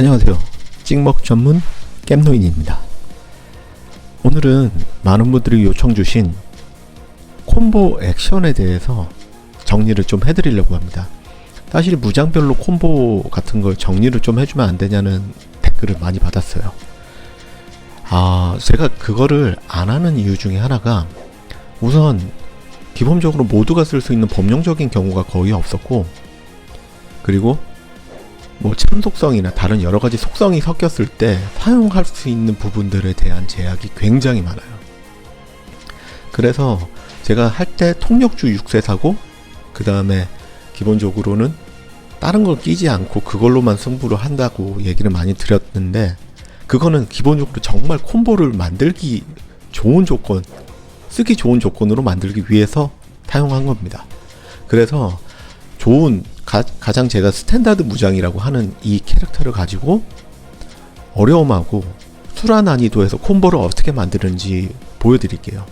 안녕하세요. 찍먹 전문 겜노인입니다. 오늘은 많은 분들이 요청 주신 콤보 액션에 대해서 정리를 좀 해드리려고 합니다. 사실 무장별로 콤보 같은 걸 정리를 좀 해주면 안 되냐는 댓글을 많이 받았어요. 아, 제가 그거를 안 하는 이유 중에 하나가 우선 기본적으로 모두가 쓸 수 있는 범용적인 경우가 거의 없었고 그리고 뭐 참속성이나 다른 여러 가지 속성이 섞였을 때 사용할 수 있는 부분들에 대한 제약이 굉장히 많아요. 그래서 제가 할 때 통력주 6세 사고 그 다음에 기본적으로는 다른 걸 끼지 않고 그걸로만 승부를 한다고 얘기를 많이 드렸는데 그거는 기본적으로 정말 콤보를 만들기 좋은 조건 쓰기 좋은 조건으로 만들기 위해서 사용한 겁니다. 그래서 좋은 가, 가장 제가 스탠다드 무장이라고 하는 이 캐릭터를 가지고 어려움하고 수라 난이도에서 콤보를 어떻게 만드는지 보여드릴게요.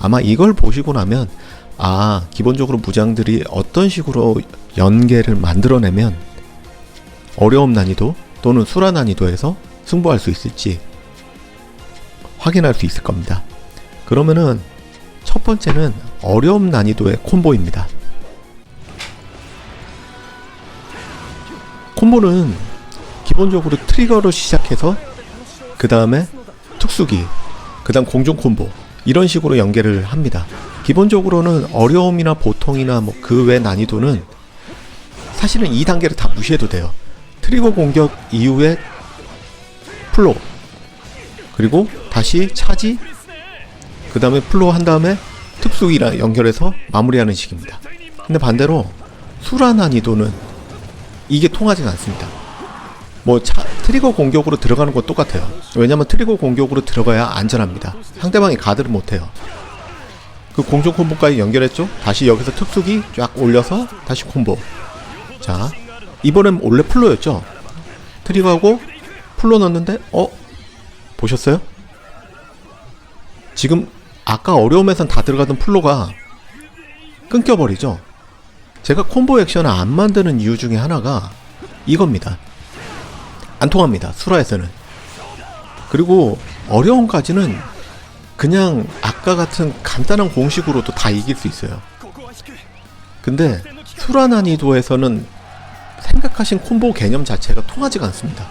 아마 이걸 보시고 나면 아 기본적으로 무장들이 어떤 식으로 연계를 만들어내면 어려움 난이도 또는 수라 난이도에서 승부할 수 있을지 확인할 수 있을 겁니다. 그러면은 첫 번째는 어려움 난이도의 콤보입니다. 콤보는 기본적으로 트리거로 시작해서 그 다음에 특수기, 그 다음 공중 콤보 이런 식으로 연계를 합니다. 기본적으로는 어려움이나 보통이나 뭐 그 외 난이도는 사실은 이 단계를 다 무시해도 돼요. 트리거 공격 이후에 플로 그리고 다시 차지 그 다음에 플로 한 다음에 특수기랑 연결해서 마무리하는 식입니다. 근데 반대로 수라 난이도는 이게 통하지가 않습니다. 뭐 차, 트리거 공격으로 들어가는 건 똑같아요. 왜냐면 트리거 공격으로 들어가야 안전합니다. 상대방이 가드를 못해요. 그 공중 콤보까지 연결했죠? 다시 여기서 특수기 쫙 올려서 다시 콤보. 자, 이번엔 원래 플로였죠? 트리거하고 플로 넣었는데, 어? 보셨어요? 지금 아까 어려움에선 다 들어가던 플로가 끊겨버리죠? 제가 콤보 액션을 안 만드는 이유 중에 하나가 이겁니다. 안 통합니다. 수라에서는. 그리고 어려움까지는 그냥 아까 같은 간단한 공식으로도 다 이길 수 있어요. 근데 수라 난이도에서는 생각하신 콤보 개념 자체가 통하지가 않습니다.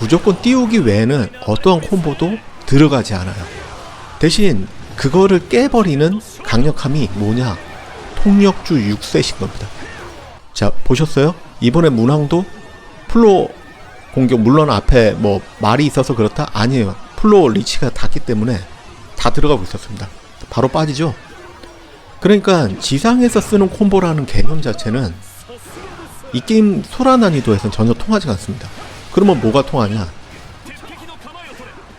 무조건 띄우기 외에는 어떠한 콤보도 들어가지 않아요. 대신 그거를 깨버리는 강력함이 뭐냐? 통력주 6세신 겁니다. 자, 보셨어요? 이번에 문항도 플로 공격, 물론 앞에 뭐 말이 있어서 그렇다? 아니에요. 플로 리치가 닿기 때문에 다 들어가고 있었습니다. 바로 빠지죠? 그러니까 지상에서 쓰는 콤보라는 개념 자체는 이 게임 소라 난이도에서는 전혀 통하지 않습니다. 그러면 뭐가 통하냐?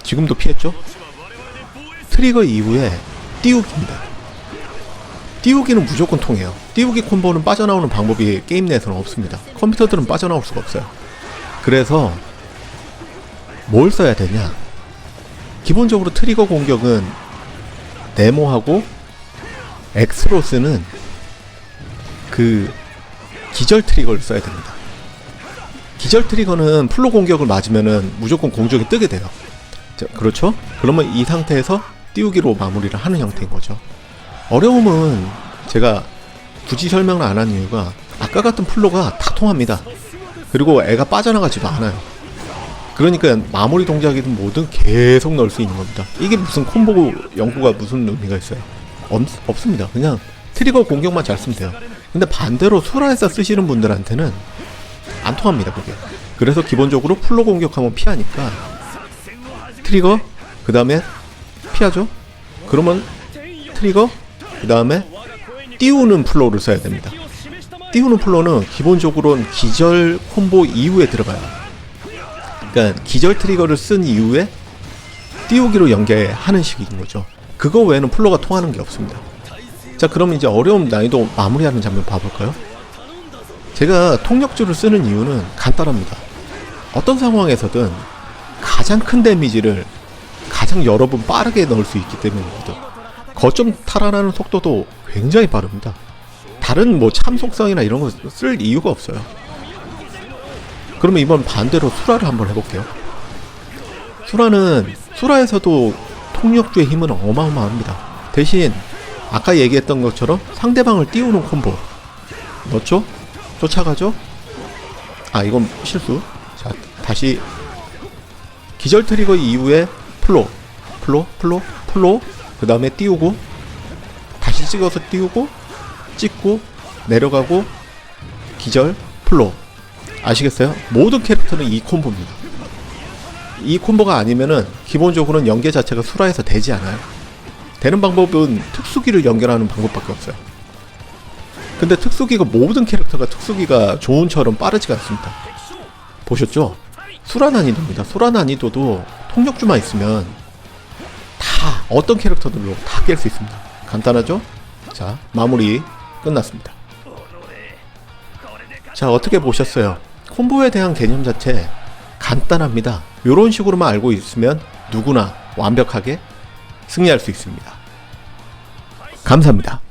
지금도 피했죠? 트리거 이후에 띄우기입니다. 띄우기는 무조건 통해요. 띄우기 콤보는 빠져나오는 방법이 게임 내에서는 없습니다. 컴퓨터들은 빠져나올 수가 없어요. 그래서 뭘 써야 되냐? 기본적으로 트리거 공격은 네모하고 엑스로스는 그 기절 트리거를 써야 됩니다. 기절 트리거는 플로 공격을 맞으면은 무조건 공중에 뜨게 돼요. 자, 그렇죠? 그러면 이 상태에서 띄우기로 마무리를 하는 형태인 거죠. 어려움은 제가 굳이 설명을 안 한 이유가 아까 같은 플로가 다 통합니다. 그리고 애가 빠져나가지도 않아요. 그러니까 마무리 동작이든 뭐든 계속 넣을 수 있는 겁니다. 이게 무슨 콤보 연구가 무슨 의미가 있어요? 없, 없습니다. 그냥 트리거 공격만 잘 쓰면 돼요. 근데 반대로 소라에서 쓰시는 분들한테는 안 통합니다, 그게. 그래서 기본적으로 플로 공격하면 피하니까 트리거, 그 다음에 피하죠? 그러면 트리거, 그 다음에 띄우는 플로우를 써야 됩니다. 띄우는 플로우는 기본적으로는 기절 콤보 이후에 들어가요. 그러니까 기절 트리거를 쓴 이후에 띄우기로 연계하는 식인 거죠. 그거 외에는 플로가 통하는 게 없습니다. 자, 그럼 이제 어려움 난이도 마무리하는 장면 봐볼까요? 제가 통역주를 쓰는 이유는 간단합니다. 어떤 상황에서든 가장 큰 데미지를 가장 여러 번 빠르게 넣을 수 있기 때문이거든. 거점 탈환하는 속도도 굉장히 빠릅니다. 다른 뭐 참속성이나 이런 거 쓸 이유가 없어요. 그러면 이번 반대로 수라를 한번 해볼게요. 수라는 수라에서도 통역주의 힘은 어마어마합니다. 대신 아까 얘기했던 것처럼 상대방을 띄우는 콤보 넣죠? 쫓아가죠? 아 이건 실수. 자 다시 기절 트리거 이후에 플로 플로 플로 플로 그 다음에 띄우고 다시 찍어서 띄우고 찍고 내려가고 기절 플로 아시겠어요? 모든 캐릭터는 이 콤보입니다. 이 콤보가 아니면은 기본적으로는 연계 자체가 수라에서 되지 않아요. 되는 방법은 특수기를 연결하는 방법밖에 없어요. 근데 특수기가 모든 캐릭터가 특수기가 좋은처럼 빠르지가 않습니다. 보셨죠? 수라 난이도입니다. 수라 난이도도 통역주만 있으면 다 어떤 캐릭터들로 다 깰 수 있습니다. 간단하죠? 자, 마무리 끝났습니다. 자, 어떻게 보셨어요? 콤보에 대한 개념 자체 간단합니다. 이런 식으로만 알고 있으면 누구나 완벽하게 승리할 수 있습니다. 감사합니다.